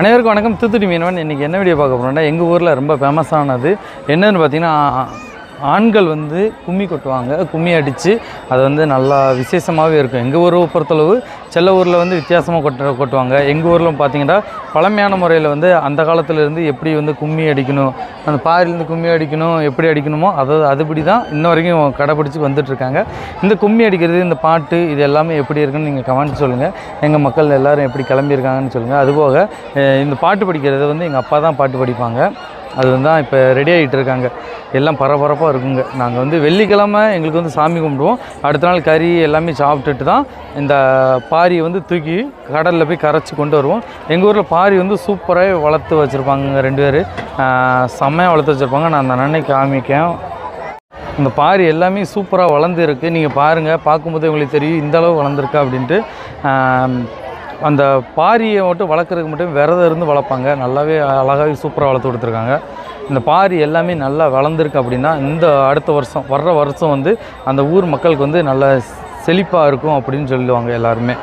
அனைவருக்கும் வணக்கம். தூத்துக்குடி மீனவன். இன்றைக்கி என்ன வீடியோ பார்க்க போகிறோம்னா எங்கள் ஊரில் ரொம்ப ஃபேமஸானது என்னன்னு பார்த்தீங்கன்னா ஆண்கள் வந்து கும்மி கொட்டுவாங்க கும்மி அடித்து அது வந்து நல்லா விசேஷமாகவே இருக்கும். எங்கள் ஊரை பொறுத்தளவு சில ஊரில் வந்து வித்தியாசமாக கொட்ட கொட்டுவாங்க. எங்கள் ஊரில் பார்த்தீங்கன்னா பழமையான முறையில் வந்து அந்த காலத்துல இருந்து எப்படி வந்து கும்மி அடிக்கணும் அந்த பாரிலேருந்து கும்மி அடிக்கணும் எப்படி அடிக்கணுமோ அதை அதுபடி தான் இன்ன வரைக்கும் கடைப்பிடிச்சி வந்துட்டுருக்காங்க இந்த கும்மி அடிக்கிறது இந்த பாட்டு இது எல்லாமே எப்படி இருக்குன்னு நீங்கள் கமெண்ட் சொல்லுங்கள் எங்கள் மக்கள் எல்லாரும் எப்படி கிளம்பியிருக்காங்கன்னு சொல்லுங்கள் அதுபோக இந்த பாட்டு படிக்கிறது வந்து எங்கள் அப்பா தான் பாட்டு படிப்பாங்க. அது வந்து தான் இப்போ ரெடி ஆகிட்டு இருக்காங்க. எல்லாம் பரபரப்பாக இருக்குங்க. நாங்கள் வந்து வெள்ளிக்கிழமை எங்களுக்கு வந்து சாமி கும்பிடுவோம். அடுத்த நாள் கறி எல்லாமே சாப்பிட்டுட்டு தான் இந்த பாரியை வந்து தூக்கி கடலில் போய் கரைச்சி கொண்டு வருவோம். எங்கள் ஊரில் பாரி வந்து சூப்பராக வளர்த்து வச்சுருப்பாங்க ரெண்டு பேர். செம்மையாக வளர்த்து வச்சுருப்பாங்க. நான் அந்த அன்னைக்கு காமிக்கேன். இந்த பாரி எல்லாமே சூப்பராக வளர்ந்துருக்கு நீங்கள் பாருங்கள் பார்க்கும்போது உங்களுக்கு தெரியும் இந்த அளவு வளர்ந்துருக்கா அப்படின்ட்டு. அந்த பாரியை மட்டும் வளர்க்குறதுக்கு மட்டும் விரதம் இருந்து வளர்ப்பாங்க. நல்லாவே அழகாகவே சூப்பராக வளர்த்து கொடுத்துருக்காங்க. இந்த பாரி எல்லாமே நல்லா வளர்ந்துருக்கு அப்படின்னா இந்த அடுத்த வருஷம் வர்ற வருஷம் வந்து அந்த ஊர் மக்களுக்கு வந்து நல்ல செழிப்பாக இருக்கும் அப்படின்னு சொல்லுவாங்க எல்லாருமே.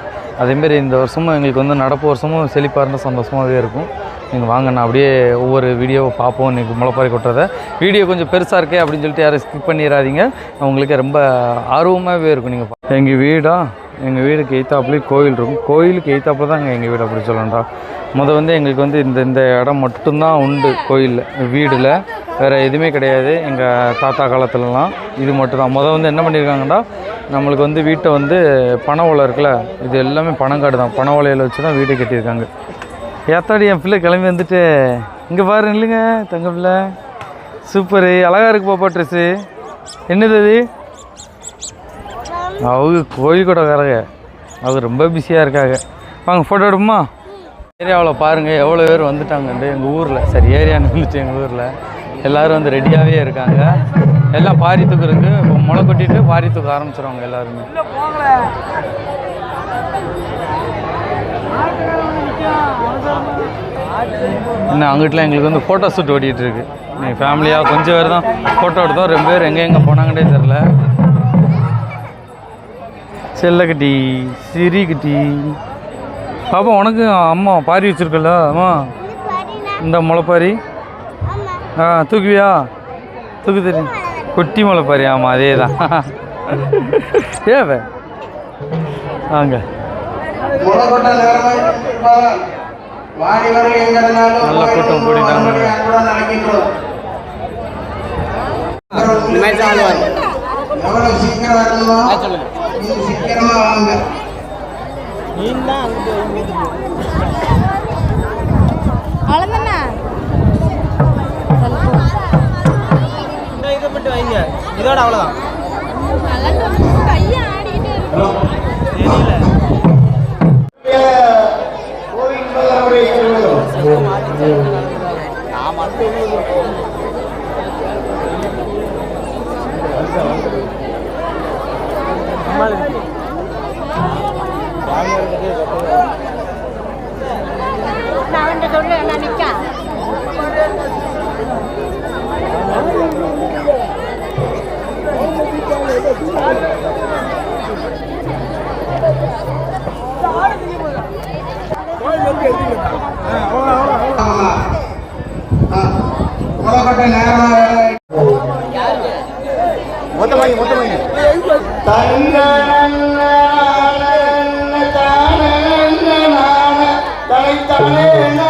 அதேமாரி இந்த வருஷமும் எங்களுக்கு வந்து நடப்பு வருஷமும் செழிப்பாக இருந்தால் சந்தோஷமாகவே இருக்கும். நீங்கள் வாங்க நான் அப்படியே ஒவ்வொரு வீடியோவை பார்ப்போம். இன்றைக்கி முளைப்பாரி கொட்டுறதை. வீடியோ கொஞ்சம் பெருசாக இருக்கே அப்படின்னு சொல்லிட்டு யாரும் ஸ்கிப் பண்ணிடாதீங்க உங்களுக்கு ரொம்ப ஆர்வமாகவே இருக்கும் நீங்கள் எங்கள் வீடாக எங்கள் வீடுக்கு எய்த்தாப்புலேயே கோயில் இருக்கும். கோயிலுக்கு எய்த்தாப்பில் தான் எங்கள் வீடு அப்படி சொல்லணும்டா. முத வந்து எங்களுக்கு வந்து இந்த இந்த இடம் மட்டும்தான் உண்டு கோயிலில். வீடில் வேறு எதுவுமே கிடையாது. எங்கள் தாத்தா காலத்துலலாம் இது மட்டும் தான் முத வந்து என்ன பண்ணியிருக்காங்கடா நம்மளுக்கு வந்து வீட்டை வந்து பனை ஓலை இருக்குல்ல இது எல்லாமே பனங்காடு தான். பனை ஓலையில் வச்சு தான் வீட்டை கட்டியிருக்காங்க. ஏத்தாடி என் பிள்ளை கிளம்பி வந்துட்டு இங்கே பாரு இல்லைங்க தங்க பிள்ளை. சூப்பரு அழகாக இருக்கு பாப்பா ட்ரெஸ்ஸு என்னது அது? அவங்க கோழிக்கோட்டைக்காரங்க அவங்க ரொம்ப பிஸியாக இருக்காங்க. வாங்க ஃபோட்டோ எடுப்போமா? ஏரியாவில் பாருங்கள் எவ்வளோ பேர் வந்துட்டாங்கண்டு எங்கள் ஊரில். சரி ஏரியான்னு வந்துச்சு எங்கள் ஊரில். எல்லோரும் வந்து ரெடியாகவே இருக்காங்க. எல்லாம் பாரி தூக்குறதுக்கு இப்போ முளை கொட்டிட்டு பாரி தூக்க ஆரம்பிச்சிருவாங்க எல்லாருமே. இன்னும் அங்கிட்டலாம் எங்களுக்கு வந்து ஃபோட்டோ ஷூட் ஓடிட்டு இருக்கு. நீ ஃபேமிலியாக கொஞ்சம் பேர் தான் ஃபோட்டோ எடுத்தோம். ரொம்ப பேர் எங்கே எங்கே போனாங்கன்னே தெரில செல்லக்குட்டி சிரிக்குட்டி பாப்பா உனக்கு அம்மா பாரி வச்சிருக்கல அம்மா? இந்த முளைப்பாரி? ஆ தூக்குவியா? தூக்கு தெரியும் குட்டி முளைப்பாரி ஆமாம் அதே தான் ஏவே வாங்க. நல்ல கூட்டம் கூடிட்டாங்க. அழைக்கின்றோம். எவ்வளவு சீக்கிரம் வரணுமோ? நீங்க சீக்கிரமா வாங்க அவ்வளோதானே இதை மட்டும் வைங்க. இதோட அவ்வளோதான் சொல்ல நான்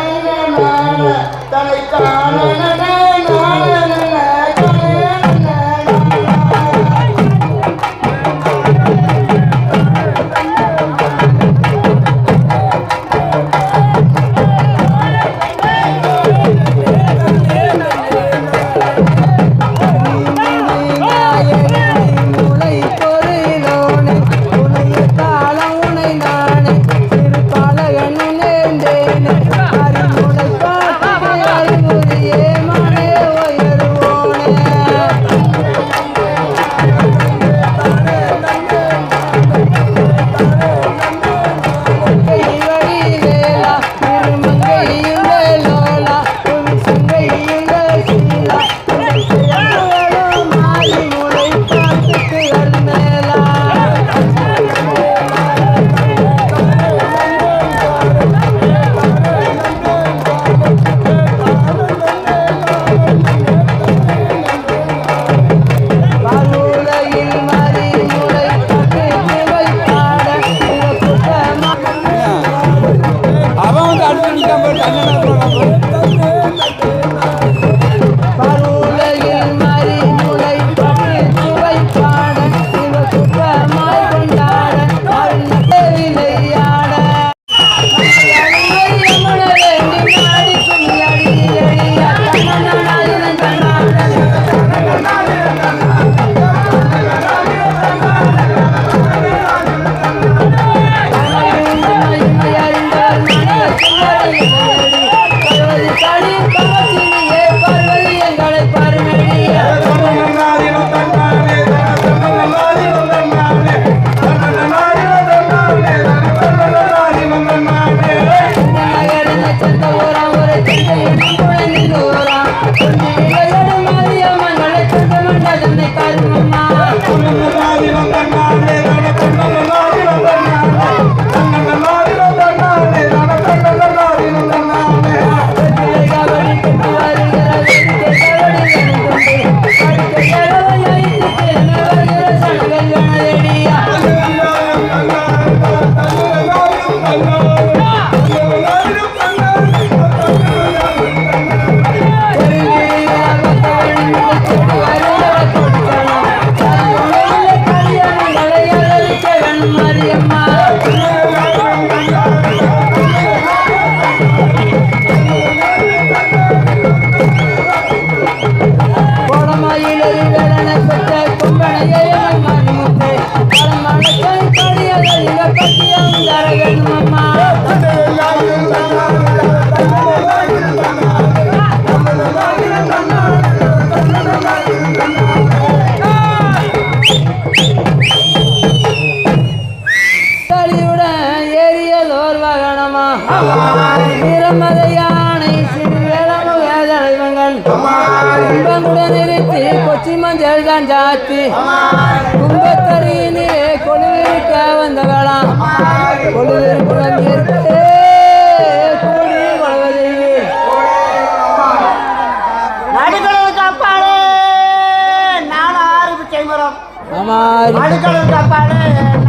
மடுக்கடல் காப்பாடு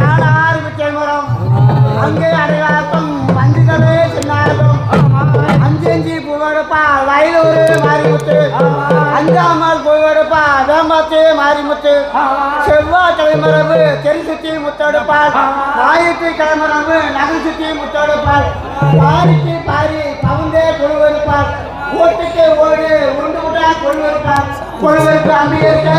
நாலாறு முக்கியமரம் அங்கே அடையாளம் வண்டுகளே சின்னாரும் அஞ்சு அஞ்சு பூவெடுப்பா வயலூர் மாரிமுத்து. அஞ்சாமல் பூவெடுப்பா வேம்பாத்து மாரிமுத்து. செவ்வாய் தலைமரபு தெரு சுத்தி முத்தெடுப்பாள் ஞாயிற்று கிழமரபு நகை சுத்தி முத்தெடுப்பாள் பாரிக்கு பாரி பவுந்தே கொழுவெடுப்பாள் ஓட்டுக்கு ஓடு உண்டு விட்டா கொழுவெடுப்பாள் கொழுவெடுப்பு அம்பியிருக்க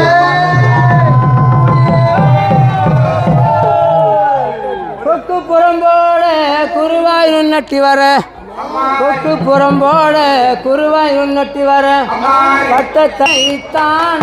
புறம்போட குருவாய் நுண்ணட்டி வர. கொட்டு புறம்போட குருவாய் நுண்ணட்டி வர. பட்டத்தை தான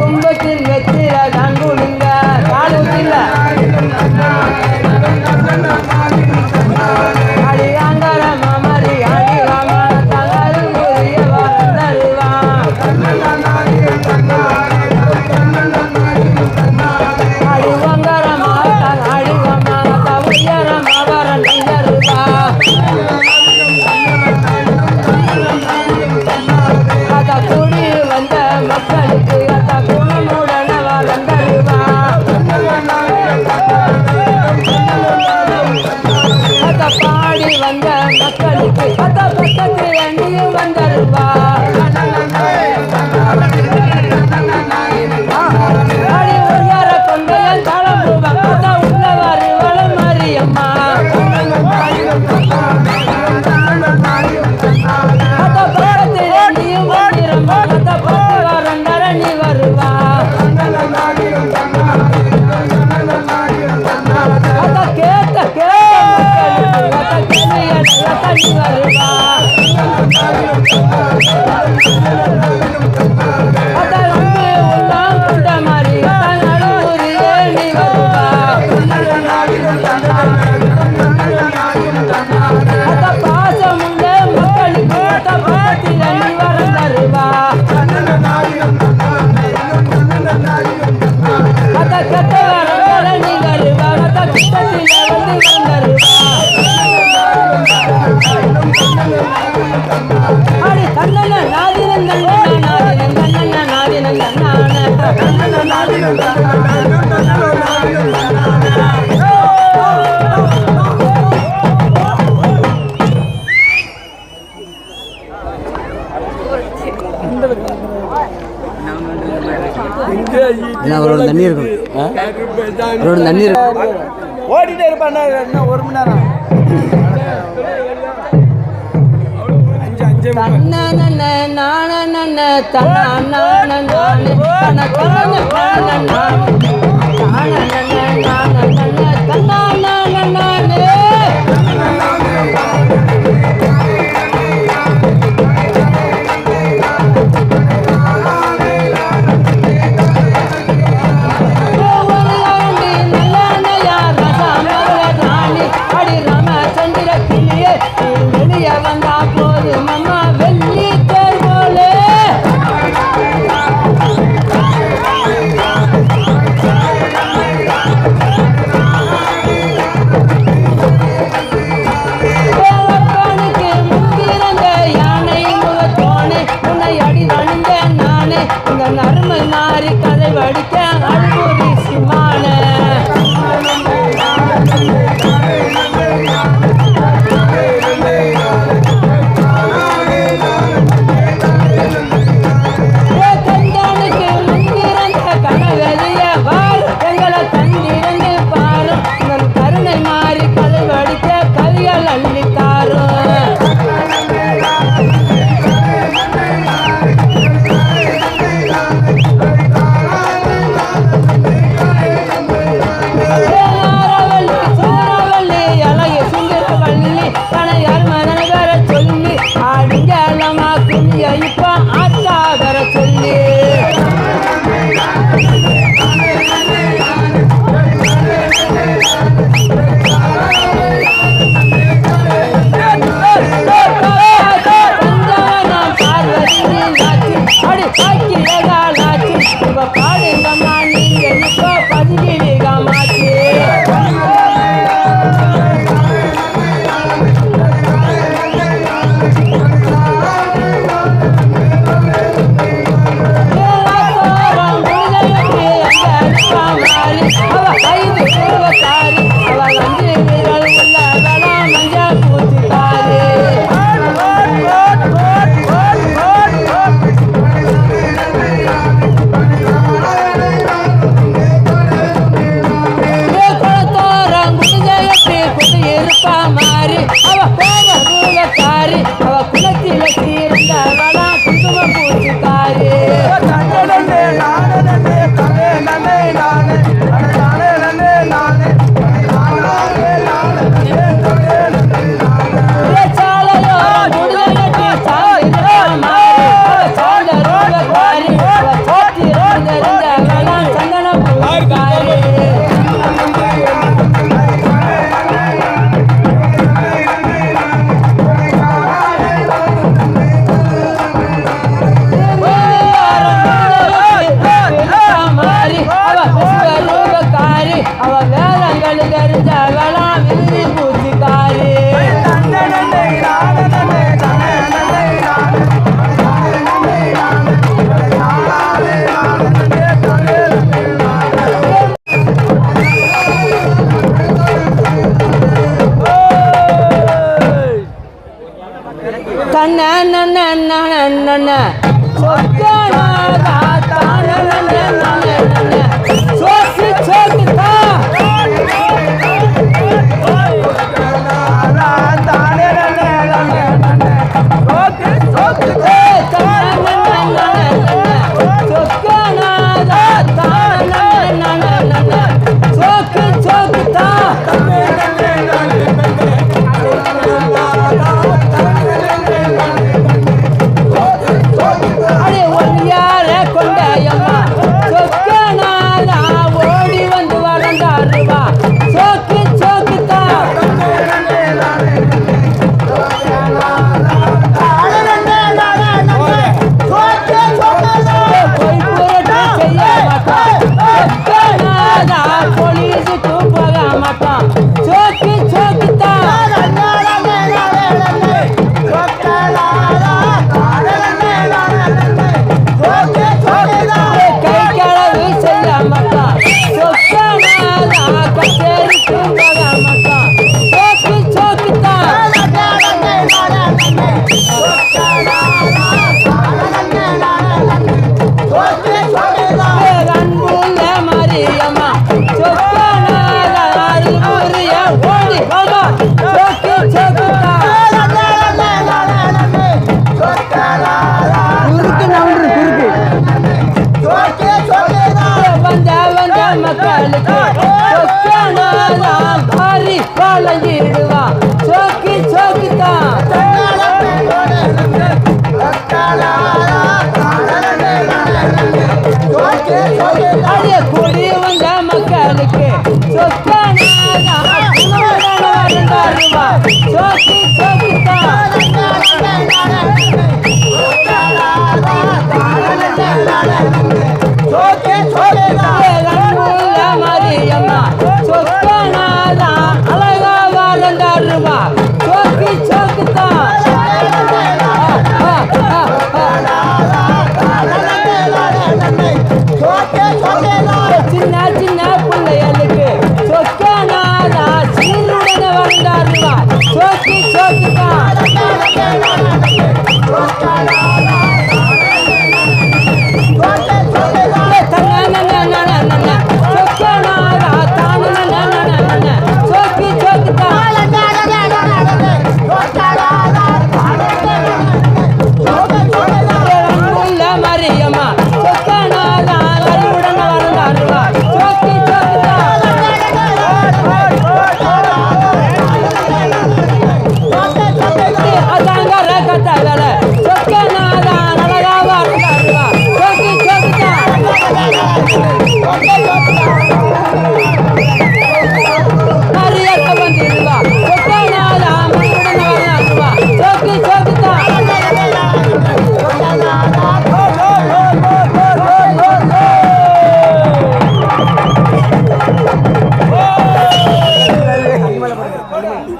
அவரோட நன்னீர் ஓடிட்டே இருப்பாண்ணா என்ன ஒரு மணி நேரம். தன்ன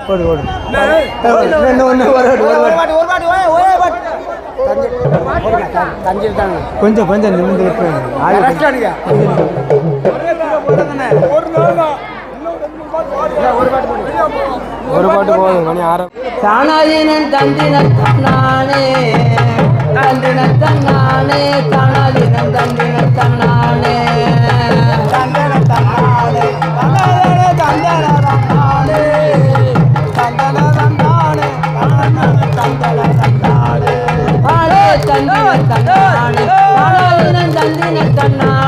ஓடு ஓடு கொஞ்சம் கொஞ்சம் நிமிந்து ஒரு பாட்டு போதும் மணி ஆறு தானாதீனன் தந்தினன் தன்னானே தந்தினன் தன்னானே தானாதீனன் தந்தினன் தன்னானே தந்தன தன்னானே தந்தன தந்தன தந்தின தன்னான தந்தின தன்னான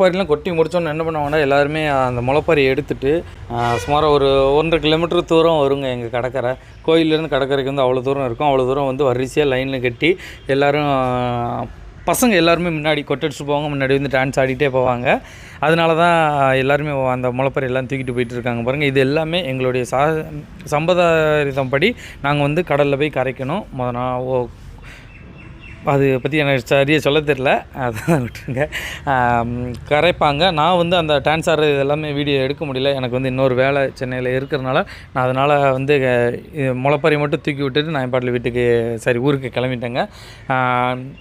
முளைப்பாரிலாம் கொட்டி முடித்தோன்னு என்ன பண்ணுவாங்கன்னா எல்லாருமே அந்த முளைப்பாரி எடுத்துட்டு சுமாராக சுமார் ஒரு ஒன்றரை கிலோமீட்டர் தூரம் வருங்க எங்கள் கடற்கரை. கோயிலேருந்து கடற்கரைக்கு வந்து அவ்வளோ தூரம் இருக்கும். அவ்வளோ தூரம் வந்து வரிசையாக லைனில் கட்டி எல்லோரும் பசங்க எல்லாருமே முன்னாடி கொட்டடிச்சு போவாங்க. முன்னாடி வந்து டான்ஸ் ஆடிட்டே போவாங்க. அதனால தான் எல்லாருமே அந்த முளைப்பாரி எல்லாம் தூக்கிட்டு போயிட்டு இருக்காங்க. பாருங்கள் இது எல்லாமே எங்களுடைய சா சம்பதாரிதம் படி நாங்கள் வந்து கடலில் போய் கரைக்கணும். மொதல் நான் ஓ அது பற்றி எனக்கு சரியாக சொல்ல தெரில அதான் விட்டுருங்க. கரைப்பாங்க. நான் வந்து அந்த டான்ஸ் ஆடுறது வீடியோ எடுக்க முடியல. எனக்கு வந்து இன்னொரு வேலை சென்னையில் இருக்கிறனால நான் அதனால் வந்து அஹ், மட்டும் தூக்கி விட்டுட்டு நான் பாட்டில் வீட்டுக்கு சரி ஊருக்கு கிளம்பிட்டேங்க.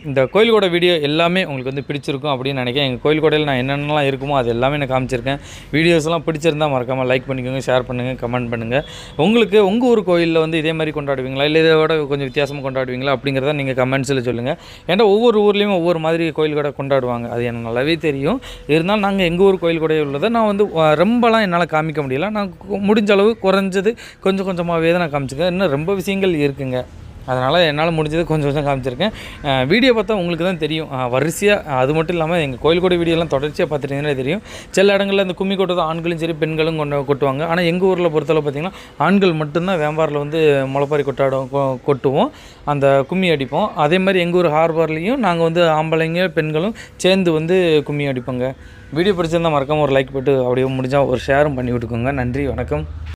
இந்த கோயில்கோட வீடியோ எல்லாமே உங்களுக்கு வந்து பிடிச்சிருக்கும் அப்படின்னு நினைக்கிறேன். எங்கள் கோயில் நான் என்னென்னலாம் இருக்குமோ அது எல்லாமே நான் காமிச்சிருக்கேன். வீடியோஸ்லாம் பிடிச்சிருந்தா மறக்காமல் லைக் பண்ணிக்கோங்க ஷேர் பண்ணுங்கள் கமெண்ட் பண்ணுங்கள் உங்களுக்கு உங்கள் ஊர் கோயிலில் வந்து இதே மாதிரி கொண்டாடுவீங்களா? இல்லை இதை விட கொஞ்சம் வித்தியாசமாக கொண்டாடுவீங்களா? அப்படிங்கிறத நீங்கள் கமெண்ட்ஸில் சொல்லுங்கள் ஏன்னா ஒவ்வொரு ஊர்லேயும் ஒவ்வொரு மாதிரி கோயில் கூட கொண்டாடுவாங்க. அது எனக்கு நல்லாவே தெரியும். இருந்தாலும் நாங்கள் எங்கள் ஊர் கோயில் கூட உள்ளதை நான் வந்து ரொம்பலாம் என்னால் காமிக்க முடியல. நான் முடிஞ்ச அளவு குறைஞ்சது கொஞ்சம் கொஞ்சமாகவே தான் நான் காமிச்சிருக்கேன் இன்னும் ரொம்ப விஷயங்கள் இருக்குங்க. அதனால் என்னால் முடிஞ்சது கொஞ்சம் கொஞ்சம் காமிச்சிருக்கேன். வீடியோ பார்த்தா உங்களுக்கு தான் தெரியும். வரிசையாக அது மட்டும் இல்லாமல் எங்கள் கோயில் கூட வீடியோலாம் தொடர்ச்சியாக பார்த்துட்டீங்கன்னா தெரியும். சில இடங்களில் இந்த கும்மி கொட்டுறது ஆண்களும் சரி பெண்களும் கொண்டு கொட்டுவாங்க. ஆனால் எங்கள் ஊரில் பொறுத்தளவு பார்த்திங்கன்னா ஆண்கள் மட்டும்தான் வேம்பாரில் வந்து முளைப்பாரி கொட்டாடும் கொட்டுவோம். அந்த கும்மி அடிப்போம். அதே மாதிரி எங்கள் ஊர் ஹார்பர்லேயும் நாங்கள் வந்து ஆம்பளைங்க பெண்களும் சேர்ந்து வந்து கும்மி அடிப்போங்க. வீடியோ பிடிச்சிருந்தால் மறக்காமல் ஒரு லைக் போட்டு அப்படியே முடிஞ்சால் ஒரு ஷேரும் பண்ணி விட்டுக்கோங்க. நன்றி வணக்கம்.